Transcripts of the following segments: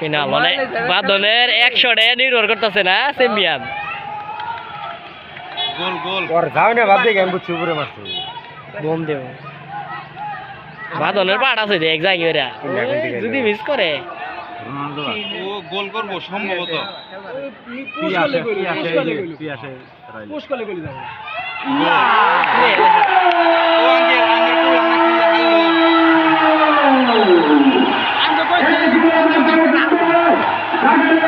Final মানে বাদনের একশো day নির্ভর করতেছে না চ্যাম্পিয়ন গোল গোল। ওর যাও না ভাবতে গেম বুঝছি উপরে মারছে। বোম দেব। বাদনের পাট আছে কোন দিকে যদি যাবে? মিস করে। ও গোল করব সম্ভবত। কি আছে কি আছে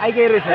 আইকে রয়েছে।